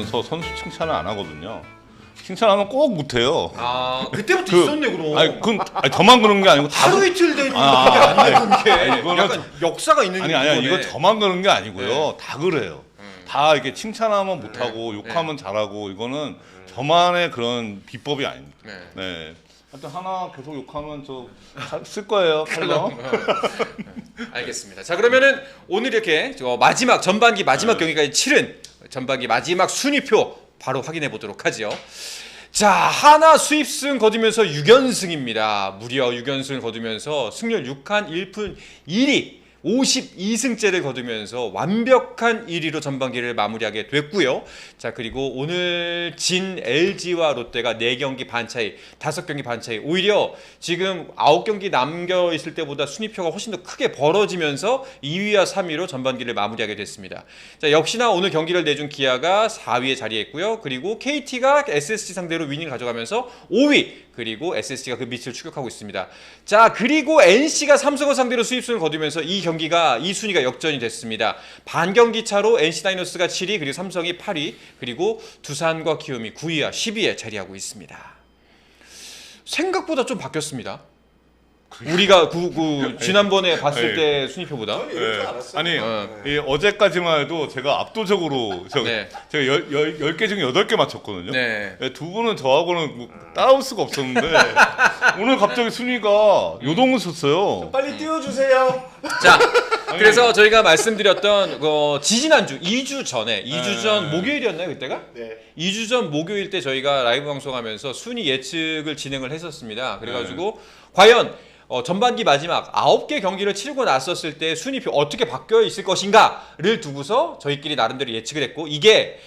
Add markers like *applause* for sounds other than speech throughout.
하면서 선수 칭찬을 안 하거든요. 칭찬하면 꼭 못해요. 아 그때부터 그- 있었네 그럼. 아니 그건 아니, 저만 그런 게 아니고 다 하루 이틀 된 아, 안 아니, 되는 게 아니, 이거는 약간 역사가 있는 아니 아니야 거네. 이거 저만 그런 게 아니고요. 네. 다 그래요. 다 이렇게 칭찬하면 못하고 욕하면 잘하고 이거는 저만의 그런 비법이 아닙니다. 네. 네. 하여튼 하나 계속 욕하면 저 쓸 거예요. 칼럼. *laughs* 알겠습니다. 자 그러면은 오늘 이렇게 저 마지막 전반기 마지막 경기까지 치른 전반기 마지막 순위표 바로 확인해 보도록 하죠. 자 하나 수입승 거두면서 6연승입니다. 무려 6연승을 거두면서 승률 6한 1푼 1위 52승째를 거두면서 완벽한 1위로 전반기를 마무리하게 됐고요. 자 그리고 오늘 진 LG와 롯데가 4경기 반 차이, 5경기 반 차이. 오히려 지금 9경기 남겨 있을 때보다 순위표가 훨씬 더 크게 벌어지면서 2위와 3위로 전반기를 마무리하게 됐습니다. 자 역시나 오늘 경기를 내준 기아가 4위에 자리했고요. 그리고 KT가 SSG 상대로 위닝을 가져가면서 5위. 그리고 SSG가 그 밑을 추격하고 있습니다. 자 그리고 NC가 삼성을 상대로 수입승을 거두면서 이 경기가 이 순위가 역전이 됐습니다. 반 경기 차로 NC 다이노스가 7위 그리고 삼성이 8위 그리고 두산과 키움이 9위와 10위에 자리하고 있습니다. 생각보다 좀 바뀌었습니다. 우리가 그, 그 지난번에 봤을 때 순위표보다 이럴 줄 알았어요. 아니 어. 이 어제까지만 해도 제가 압도적으로 저, 네. 제가 열, 열, 열개 중에 여덟 개 맞췄거든요. 네. 네, 두 분은 저하고는 뭐 따라올 수가 없었는데 *laughs* 오늘 갑자기 순위가 요동을 쳤어요. 빨리 띄워주세요. *laughs* 자, 그래서 저희가 말씀드렸던 어, 지지난주 2주 전에 2주 전 네. 목요일이었나요 그때가? 네. 2주 전 목요일 때 저희가 라이브 방송하면서 순위 예측을 진행을 했었습니다. 그래가지고 과연 어, 전반기 마지막 9개 경기를 치르고 났었을 때 순위표 어떻게 바뀌어 있을 것인가를 두고서 저희끼리 나름대로 예측을 했고 이게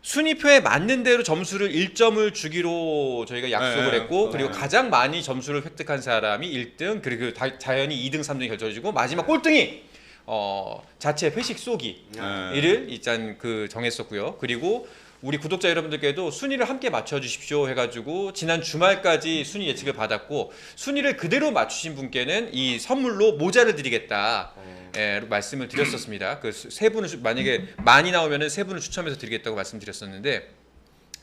순위표에 맞는 대로 점수를 1점을 주기로 저희가 약속을 네, 했고 네. 그리고 가장 많이 점수를 획득한 사람이 1등 그리고 다- 자연히 2등, 3등이 결정해지고 마지막 꼴등이 어, 자체 회식 쏘기 네. 이를 일단 그 정했었고요. 그리고 우리 구독자 여러분들께도 순위를 함께 맞춰주십시오 해가지고 지난 주말까지 순위 예측을 받았고 순위를 그대로 맞추신 분께는 이 선물로 모자를 드리겠다. 예, 말씀을 드렸었습니다. 그 세 분을 추- 만약에 많이 나오면은 세 분을 추첨해서 드리겠다고 말씀드렸었는데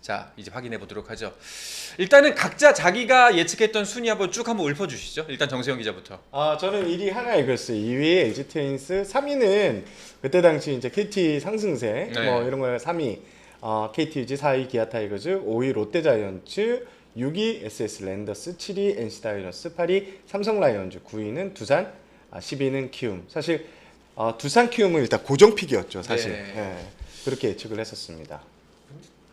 자 이제 확인해 보도록 하죠. 일단은 각자 자기가 예측했던 순위 한번 쭉 한번 읊어주시죠. 일단 정세영 기자부터. 아 저는 1위 하나 이글스, 2위 LG 트윈스, 3위는 그때 당시 이제 KT 상승세 네. 뭐 이런 거에 3위 어, KT 유지, 4위 기아 타이거즈, 5위 롯데 자이언츠, 6위 SS 랜더스, 7위 NC 다이노스, 8위 삼성 라이온즈, 9위는 두산, 아, 10위는 키움. 사실 어, 두산 키움은 일단 고정픽이었죠 사실. 네. 예, 그렇게 예측을 했었습니다.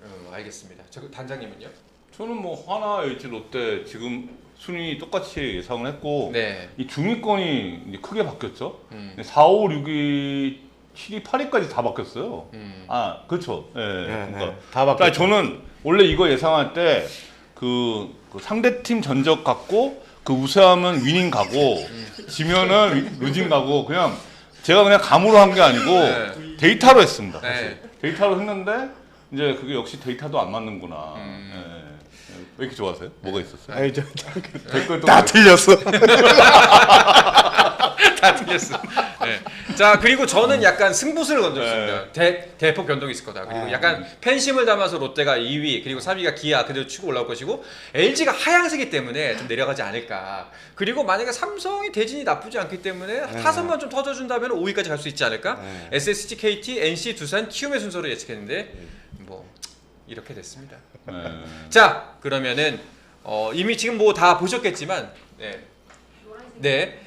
음, 알겠습니다. 저 단장님은요? 저는 뭐 하나, LG, 롯데 지금 순위 똑같이 예상을 했고 네. 이 중위권이 이제 크게 바뀌었죠. 음. 4, 5, 6위, 7위, 8위까지 다 바뀌었어요. 음. 아 그렇죠. 예. 네, 그러니까 네. 다 그러니까 바뀌었죠. 저는 원래 이거 예상할 때그 상대 팀 전적 갖고 그 우세하면 위닝 가고 지면은 위- 루징 가고 그냥 제가 그냥 감으로 한 게 아니고 네. 데이터로 했습니다. 네. 사실 데이터로 했는데 이제 그게 역시 데이터도 안 맞는구나. 음. 예. 왜 이렇게 좋아하세요? 뭐가 있었어요? 아니 저, 댓글 또다 틀렸어. 다 틀렸어. 네. 자 그리고 저는 약간 승부수를 던졌습니다. 대, 대폭 변동이 있을 거다. 그리고 아. 약간 팬심을 담아서 롯데가 2위 그리고 3위가 기아 그대로 치고 올라올 것이고 LG가 하향세기 때문에 좀 내려가지 않을까. 그리고 만약에 삼성이 대진이 나쁘지 않기 때문에 타선만 좀 터져준다면 5위까지 갈 수 있지 않을까. 네. SSG, KT, NC, 두산, 키움의 순서로 예측했는데 뭐 이렇게 됐습니다. 네. 자 그러면은 어, 이미 지금 뭐 다 보셨겠지만 네. 네.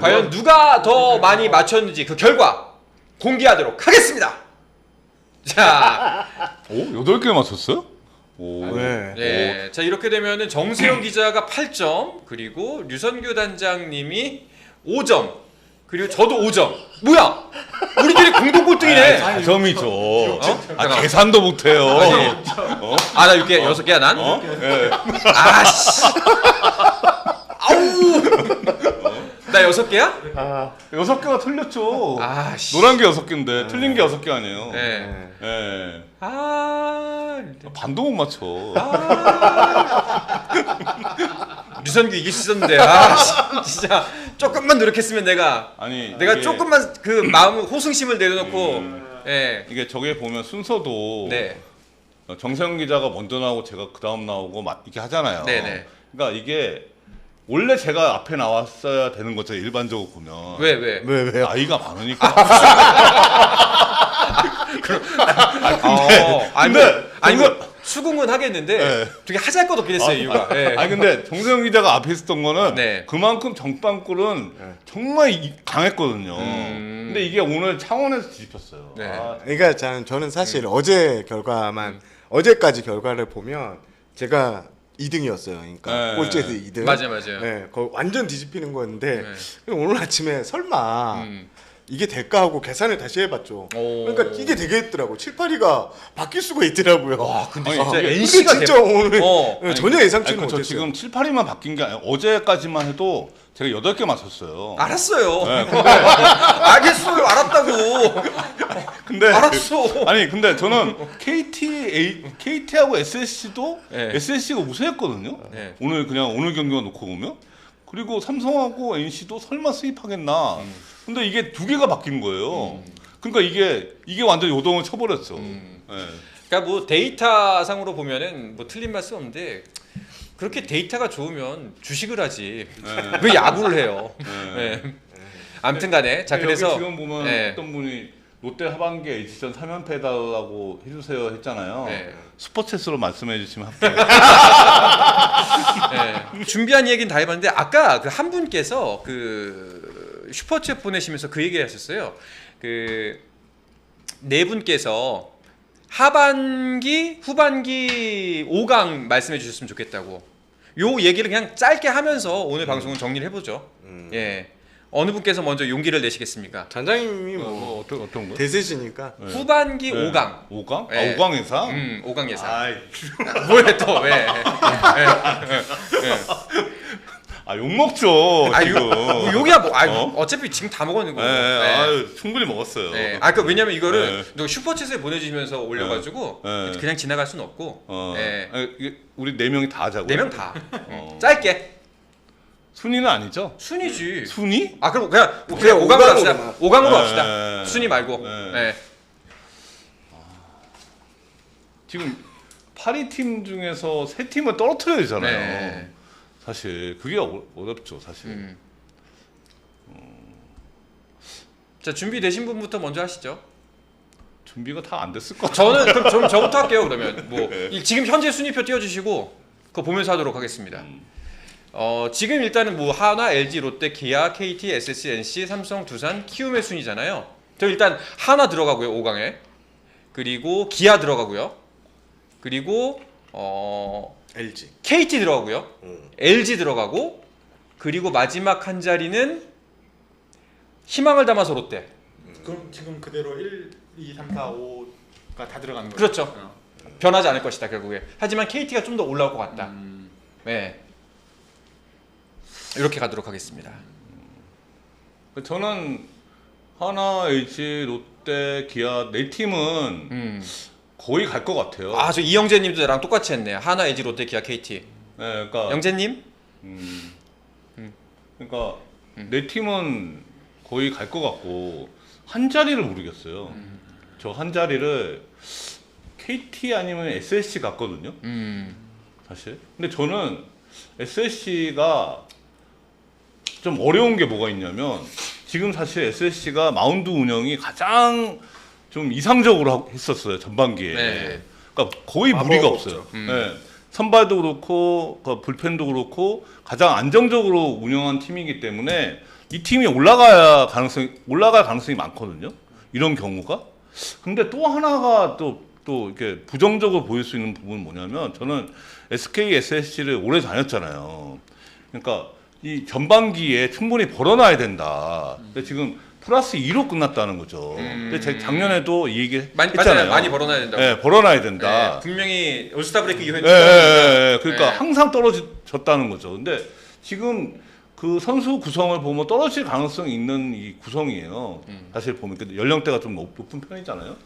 과연 누가 더 많이 맞췄는지 그 결과 공개하도록 하겠습니다. 자, 오 여덟 개 맞췄어요? 오. 네. 네. 자 이렇게 되면은 정세영 기자가 8점, 그리고 류선규 단장님이 5점, 그리고 저도 5점. 뭐야? 우리들이 공동 꼴등이네. 아, 점이죠. 어? 아. 계산도 못해요. 어? 아, 나 6개, 6개야, 난? 어? 예. 아씨. 나 6개야? 아, 여섯 개가 틀렸죠. 아 씨. 노란 게 여섯 개인데 틀린 게 여섯 개 아니에요. 네. 네. 예. 아. 반도 못 맞춰. *laughs* 류선규 이길 수 있었는데 아 씨, 진짜 조금만 노력했으면 내가 아니 내가 이게 조금만 그 *clears throat* 마음 호승심을 내려놓고 예. 이게 저게 보면 순서도 네. 어, 정세영 기자가 먼저 나오고 제가 그 다음 나오고 막 이렇게 하잖아요. 네네. 그러니까 이게 원래 제가 앞에 나왔어야 되는 거죠 일반적으로 보면. 왜 왜? 왜 왜요? 나이가 많으니까. 어, 아니, 근데 뭐, 아니 정말- 뭐 수긍은 하겠는데 네. 되게 하잘 것 없게 됐어요 이유가. 예. 아니 근데 정세영 기자가 앞에 있었던 거는 네. 그만큼 정빵꿀은 네. 정말 이- 강했거든요. 음. 근데 이게 오늘 창원에서 뒤집혔어요. 네. 아, 그러니까 저는, 저는 사실 음. 어제 결과만 어제까지 결과를 보면 제가 2등이었어요. 그러니까 네. 꼴찌에서 2등. 맞아요, 맞아요. 네, 거 완전 뒤집히는 거였는데 네. 오늘 아침에 설마 음. 이게 될까 하고 계산을 다시 해봤죠. 오. 그러니까 이게 되겠더라고. 7, 8위가 바뀔 수가 있더라고요. 와, 근데 아니, 진짜 이게- 근데 NC가 진짜 오늘 어. *laughs* 네, 전혀 예상치는 못했어요. 저 지금 7, 8위만 바뀐 게 아니라 어제까지만 해도 제가 8개 맞췄어요. 알았어요. 네, 근데 *laughs* 알겠어요. 알았다고. *laughs* 근데 알았어. 아니 근데 저는 KT KT하고 SSC도 네. SSC가 우세했거든요. 네. 오늘 그냥 오늘 경기만 놓고 보면 그리고 삼성하고 NC도 설마 수입하겠나. 음. 근데 이게 두 개가 바뀐 거예요. 그러니까 이게 이게 완전 요동을 쳐버렸어. 음. 네. 그러니까 뭐 데이터 상으로 보면은 뭐 틀린 말씀 없는데 그렇게 데이터가 좋으면 주식을 하지 네. 왜 야구를 해요? 네. 네. 아무튼간에 자 여기 그래서 지금 보면 네. 어떤 분이 롯데 하반기 H전 3연패 해달라고 해주세요 했잖아요. 네. 슈퍼챗으로 말씀해 주시면 할게요. *laughs* 네. 준비한 얘기는 다 해봤는데 아까 그 한 분께서 그 슈퍼챗 보내시면서 그 얘기 하셨어요. 그 네 분께서 하반기, 후반기 5강 말씀해 주셨으면 좋겠다고. 요 얘기를 그냥 짧게 하면서 오늘 방송은 정리를 해보죠. 음. 예. 어느 분께서 먼저 용기를 내시겠습니까? 단장님이 어, 뭐뭐 어떤 어떤 거? 대세시니까 네. 후반기 네. 5강. 5강? 네. 아, 5강 예상? 음, 5강 예상. 아이, *laughs* 왜또 왜? 예. 아, 욕 먹죠. 아, 지금. 요, 욕이야 뭐. 아, 어? 어? 차피 지금 다 먹었는. 네. 아유, 충분히 먹었어요. 네. 아, 그 왜냐면 이거를 네. 너 슈퍼챗에 보내주시면서 올려가지고 네. 그냥 지나갈 수는 없고. 어, 네. 아니, 이게 우리 네 명이 다 하자고. 네 명 다. 어. 짧게. 순위는 아니죠? 순위지. 순위? 아 그럼 그냥 그냥 그냥 5강으로 합시다. 5강으로 네. 합시다. 순위 말고. 네. 네. 지금 8위 팀 중에서 세 팀을 떨어뜨려야 되잖아요. 네. 사실 그게 어, 어렵죠, 사실. 음. 자 준비되신 분부터 먼저 하시죠. 준비가 다 안 됐을 것 같아요. 저는 그럼 저, 저부터 할게요 그러면 뭐 *laughs* 네. 이- 지금 현재 순위표 띄워주시고 그거 보면서 하도록 하겠습니다. 음. 어 지금 일단은 뭐 하나, LG, 롯데, 기아, KT, SSC, NC, 삼성, 두산, 키움의 순위잖아요. 저 일단 하나 들어가고요 5강에 그리고 기아 들어가고요. 그리고 어 LG. KT 들어가고요. 음. LG 들어가고 그리고 마지막 한 자리는 희망을 담아서 롯데. 그럼 지금 그대로 1, 2, 3, 4, 5가 다 들어가는 거죠? 그렇죠. 어. 변하지 않을 것이다 결국에. 하지만 KT가 좀 더 올라올 것 같다. 음. 네. 이렇게 가도록 하겠습니다. 저는 하나, LG, 롯데, 기아 네 팀은 음. 거의 갈 것 같아요. 아, 저 이영재 님도 나랑 똑같이 했네요. 하나, LG, 롯데, 기아, KT. 네, 그러니까 영재 님? 음. 음. 그러니까 음. 네 팀은 거의 갈 것 같고 한 자리를 모르겠어요. 음. 저한 자리를 KT 아니면 SSC 같거든요. 음. 사실. 근데 저는 SSC가 좀 어려운 게 뭐가 있냐면 지금 사실 SSC가 마운드 운영이 가장 좀 이상적으로 했었어요 전반기에. 네. 그러니까 거의 무리가. 없어요. 음. 네. 선발도 그렇고 그 불펜도 그렇고 가장 안정적으로 운영한 팀이기 때문에 이 팀이 올라가야 가능성이 올라갈 가능성이 많거든요. 이런 경우가. 근데 또 하나가 또또 이렇게 부정적으로 보일 수 있는 부분은 뭐냐면 저는 SK SSC를 오래 다녔잖아요. 그러니까 이 전반기에 충분히 벌어놔야 된다. 근데 지금 플러스 2로 끝났다는 거죠. 근데 제 작년에도 이 얘기 많이, 했잖아요. 맞아요. 많이 벌어놔야 된다고. 네, 벌어놔야 된다. 네, 분명히 올스타 브레이크 이후에 예, 예, 예, 예. 그러니까 네. 항상 떨어졌다는 거죠. 근데 지금 그 선수 구성을 보면 떨어질 가능성이 있는 이 구성이에요. 음. 사실 보면 그 연령대가 좀 높- 높은 편이잖아요.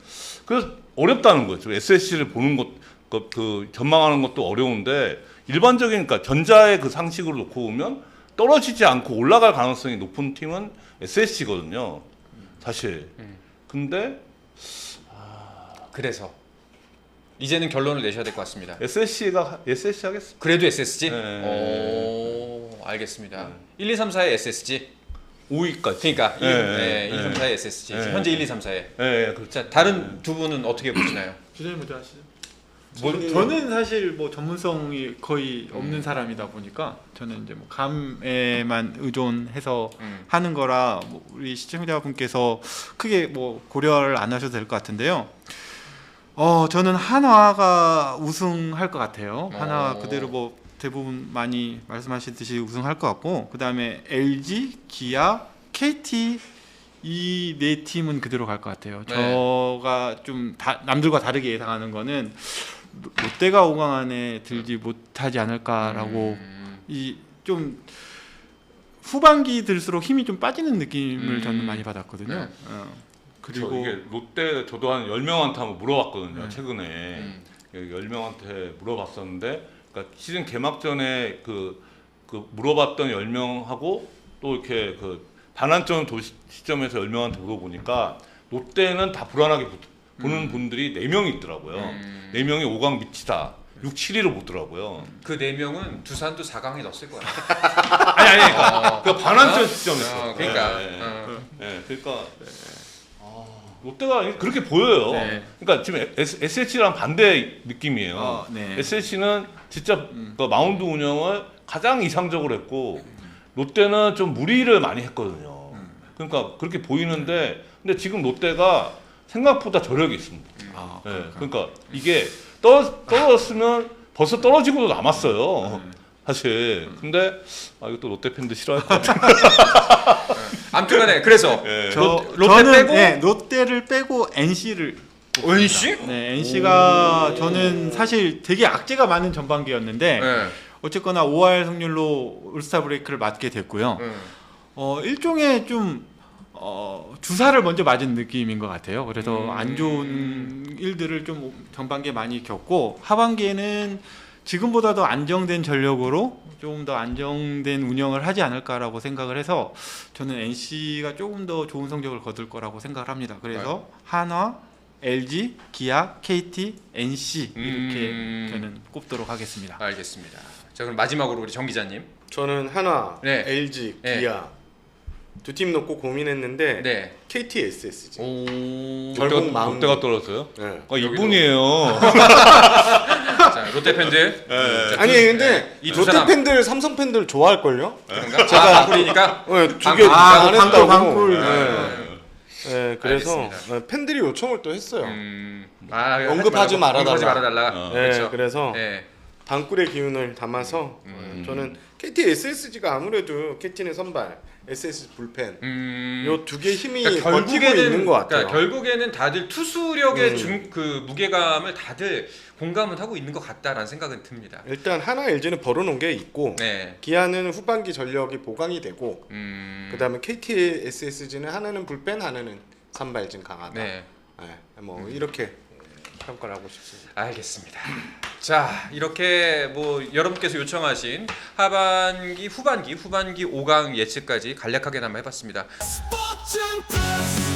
그래서 어렵다는 거죠. SSC를 보는 것, 그, 그 전망하는 것도 어려운데 일반적인 그러니까 전자의 그 상식으로 놓고 보면 떨어지지 않고 올라갈 가능성이 높은 팀은 SSC거든요. 사실. 음. 근데 그래서 이제는 결론을 내셔야 될 것 같습니다. SSC가 SSC 하겠습니다. 그래도 SSG? 네. 오, 알겠습니다. 1, 2, 3, 4의 SSG. 5위까지. 그러니까 1, 네, 네, 1, 2, 3, 네. 4의 SSG. 네. 현재 1, 2, 3, 4의. 예, 예, 그렇죠. 자, 다른 두 분은 어떻게 보시나요? 먼저 하시죠. 뭐, 저는 사실 뭐 전문성이 거의 없는 음. 사람이다 보니까 저는 이제 뭐 감에만 의존해서 음. 하는 거라 뭐 우리 시청자분께서 크게 뭐 고려를 안 하셔도 될 것 같은데요. 어 저는 한화가 우승할 것 같아요. 한화 오. 그대로 뭐 대부분 많이 말씀하시듯이 우승할 것 같고 그 다음에 LG, 기아, KT 이네 팀은 그대로 갈 것 같아요. 네. 저가 좀 다, 남들과 다르게 예상하는 거는 롯- 롯데가 5강 안에 들지 못하지 않을까라고 음. 이좀 후반기 들수록 힘이 좀 빠지는 느낌을 음. 저는 많이 받았거든요. 네. 어. 그리고 이게 롯데 저도 한 10명한테 한번 물어봤거든요. 네. 최근에 음. 10명한테 물어봤었는데 그러니까 시즌 개막 전에 그, 그 물어봤던 10명하고 또 이렇게 그 반환점 도시 시점에서 10명한테 물어보니까 롯데는 다 불안하게 보- 보는 분들이 4명이 있더라고요. 음. 4명이 5강 미치다. 6, 7위를 보더라고요. 그 네 명은 두산도 4강에 넣었을 거야. *laughs* 아니 아니 그러니까 그 반환점 시점에서. 어, 그러니까. 예, 예. 어. 예, 그러니까 아, 롯데가 그렇게 보여요. 네. 그러니까 지금 SH랑 반대 느낌이에요. 어, 네. SH는 진짜 그 마운드 운영을 가장 이상적으로 했고 롯데는 좀 무리를 많이 했거든요. 그러니까 그렇게 보이는데 근데 지금 롯데가 생각보다 저력이 있습니다. 아, 예, 그러니까 이게 떨어, 떨어졌으면 벌써 떨어지고도 남았어요. 사실. 근데 아 이거 또 롯데 팬들 싫어할 것 같아. 아무튼간에 그래서 예. 저, 롯- 롯데 저는 빼고? 네, 롯데를 빼고 NC를 NC? 네, NC가 저는 사실 되게 악재가 많은 전반기였는데 네. 어쨌거나 5할 승률로 올스타 브레이크를 맞게 됐고요. 음. 어, 일종의 좀 어, 주사를 먼저 맞은 느낌인 것 같아요. 그래서 음. 안 좋은 일들을 좀 전반기에 많이 겪고 하반기에는 지금보다 더 안정된 전력으로 조금 더 안정된 운영을 하지 않을까라고 생각을 해서 저는 NC가 조금 더 좋은 성적을 거둘 거라고 생각을 합니다. 그래서 네. 한화, LG, 기아, KT, NC 이렇게 음. 저는 꼽도록 하겠습니다. 알겠습니다. 자 그럼 마지막으로 우리 정 기자님. 저는 한화, 네. LG, 네. 기아 두 팀 놓고 고민했는데 네. KT, SSG. 오. 결국 롯데가, 마음- 롯데가 떨어졌어요? 네. 아 이분이에요. *laughs* 자 롯데 팬들. 예. 아니 근데 네, 이두 롯데 사람. 팬들, 삼성 팬들 좋아할 걸요? 그런가? 제가 방풀이니까. 네, 방풀. 두개 아, 안 방풀, 했다고. 방풀. 네. 네, 그래서 알겠습니다. 네, 팬들이 요청을 또 했어요. 음. 아, 언급하지 말아달라. 언급하지 말아달라. 어. 네, 그렇죠. 그래서 네. 방꿀의 기운을 담아서 음. 네, 저는 KT, SSG가 아무래도 KT는 선발, SSG 불펜 음. 요두 개 힘이 그러니까 버티고 결국에는 있는 것 같아요. 그러니까 결국에는 다들 투수력의 음. 중, 그 무게감을 다들 공감을 하고 있는 것 같다라는 생각은 듭니다. 일단 하나 LG는 벌어놓은 게 있고 네. 기아는 후반기 전력이 보강이 되고 음. 그다음에 KT, SSG는 하나는 불펜, 하나는 선발진 강하다. 네. 네, 뭐 이렇게 평가를 하고 싶습니다. 알겠습니다. 자 이렇게 뭐 여러분께서 요청하신 하반기, 후반기, 후반기 5강 예측까지 간략하게나마 해봤습니다. 스포츠 플러스